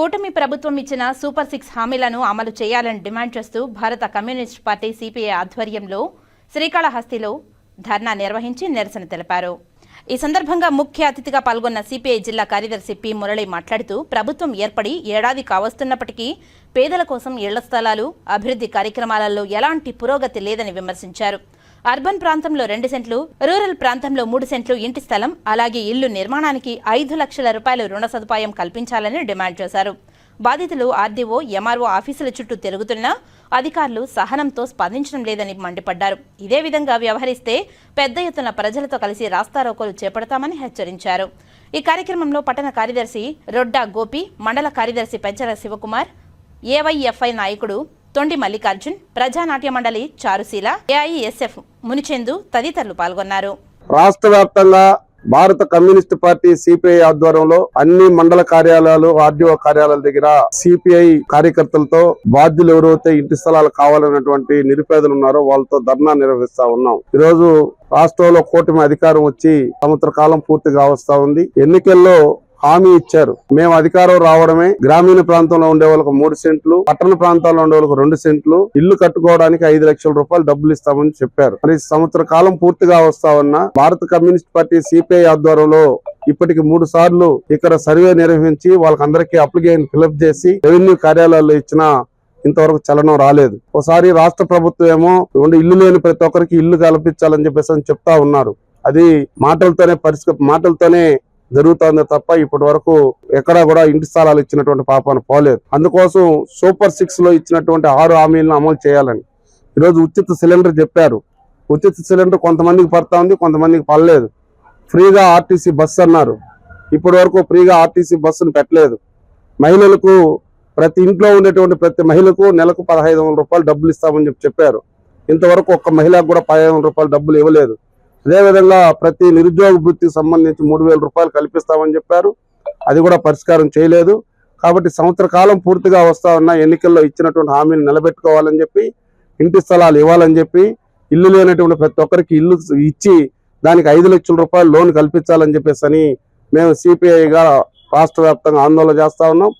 కూటమి ప్రభుత్వం ఇచ్చిన సూపర్ సిక్స్ హామీలను అమలు చేయాలని డిమాండ్ చేస్తూ భారత కమ్యూనిస్ట్ పార్టీ సిపిఐ ఆధ్వర్యంలో శ్రీకాళహస్తిలో ధర్నా నిర్వహించి నిరసన తెలిపారు. ఈ సందర్భంగా ముఖ్య అతిథిగా పాల్గొన్న సిపిఐ జిల్లా కార్యదర్శి పి. మురళి మాట్లాడుతూ ప్రభుత్వం ఏర్పడి ఏడాది కావస్తున్నప్పటికీ పేదల కోసం ఇళ్ళ స్థలాలు అభివృద్ధి కార్యక్రమాలలో ఎలాంటి పురోగతి లేదని విమర్శించారు. అర్బన్ ప్రాంతంలో రెండు సెంట్లు రూరల్ ప్రాంతంలో మూడు సెంట్లు ఇంటి స్థలం అలాగే ఇల్లు నిర్మాణానికి ఐదు లక్షల రూపాయల రుణ సదుపాయం కల్పించాలని డిమాండ్ చేశారు. బాధితులు ఆర్డీఓ ఎంఆర్ఓ ఆఫీసుల చుట్టూ తిరుగుతున్నా అధికారులు సహనంతో స్పందించడం లేదని మండిపడ్డారు. ఇదే విధంగా వ్యవహరిస్తే పెద్ద ఎత్తున ప్రజలతో కలిసి రాస్తారోకోలు చేపడతామని హెచ్చరించారు. ఈ కార్యక్రమంలో పట్టణ కార్యదర్శి రొడ్డా గోపి మండల కార్యదర్శి పెంచర శివకుమార్ ఏవైఎఫ్ఐ నాయకుడు తొండి మల్లికార్జున్ ప్రజానాట్య మండలి చారుశీల ఏఐఎస్ఎఫ్ మునిచెందు తదితరులు పాల్గొన్నారు. రాష్ట్ర వ్యాప్తంగా భారత కమ్యూనిస్ట్ పార్టీ సిపిఐ ఆధ్వర్యంలో అన్ని మండల కార్యాలయాలు ఆర్డీఓ కార్యాలయాల దగ్గర సిపిఐ కార్యకర్తలతో బాధ్యులు ఎవరైతే ఇంటి స్థలాలు కావాలన్నటువంటి నిరుపేదలు ఉన్నారో వాళ్ళతో ధర్నా నిర్వహిస్తా ఉన్నాం. ఈ రోజు రాష్ట్రంలో కూటమి అధికారం వచ్చి సంవత్సర కాలం పూర్తిగా వస్తా ఉంది. ఎన్నికల్లో హామీ ఇచ్చారు. మేము అధికారం రావడమే గ్రామీణ ప్రాంతంలో ఉండే వాళ్ళకి మూడు సెంట్లు పట్టణ ప్రాంతాల్లో ఉండే వాళ్ళకు రెండు సెంట్లు ఇల్లు కట్టుకోవడానికి ఐదు లక్షల రూపాయలు డబ్బులు ఇస్తామని చెప్పారు. మరి సంవత్సర కాలం పూర్తిగా వస్తా ఉన్న భారత కమ్యూనిస్ట్ పార్టీ సిపిఐ ఆధ్వర్యంలో ఇప్పటికి మూడు సార్లు ఇక్కడ సర్వే నిర్వహించి వాళ్ళకందరికీ అప్లికేషన్ ఫిలప్ చేసి రెవెన్యూ కార్యాలయాల్లో ఇచ్చిన ఇంతవరకు చలనం రాలేదు. ఒకసారి రాష్ట్ర ప్రభుత్వం ఏమో ఇల్లు లేని ప్రతి ఒక్కరికి ఇల్లు కల్పించాలని చెప్పేసి అని చెప్తా ఉన్నారు. అది మాటలతోనే పరిస్థితి మాటలతోనే జరుగుతోంది తప్ప ఇప్పటి వరకు ఎక్కడా కూడా ఇంటి స్థలాలు ఇచ్చినటువంటి పాపాను పోలేదు. అందుకోసం సూపర్ సిక్స్లో ఇచ్చినటువంటి ఆరు హామీలను అమలు చేయాలని. ఈరోజు ఉచిత సిలిండర్ చెప్పారు. ఉచిత సిలిండర్ కొంతమందికి పడతా ఉంది కొంతమందికి పడలేదు. ఫ్రీగా ఆర్టీసీ బస్సు అన్నారు. ఇప్పటి వరకు ఫ్రీగా ఆర్టీసీ బస్సును పెట్టలేదు. మహిళలకు ప్రతి ఇంట్లో ఉండేటువంటి ప్రతి మహిళకు నెలకు పదహైదు రూపాయలు డబ్బులు ఇస్తామని చెప్పి చెప్పారు. ఇంతవరకు ఒక్క మహిళకు కూడా పదిహేను రూపాయలు డబ్బులు ఇవ్వలేదు. అదేవిధంగా ప్రతి నిరుద్యోగ వృత్తికి సంబంధించి మూడు వేల రూపాయలు కల్పిస్తామని చెప్పారు. అది కూడా పరిష్కారం చేయలేదు. కాబట్టి సంవత్సర కాలం పూర్తిగా వస్తా ఉన్న ఎన్నికల్లో ఇచ్చినటువంటి హామీని నిలబెట్టుకోవాలని చెప్పి ఇంటి స్థలాలు ఇవ్వాలని చెప్పి ఇల్లు లేనటువంటి ప్రతి ఒక్కరికి ఇల్లు ఇచ్చి దానికి ఐదు లక్షల రూపాయలు లోన్ కల్పించాలని చెప్పేసి అని మేము సిపిఐగా రాష్ట్ర వ్యాప్తంగా ఆందోళన చేస్తా ఉన్నాం.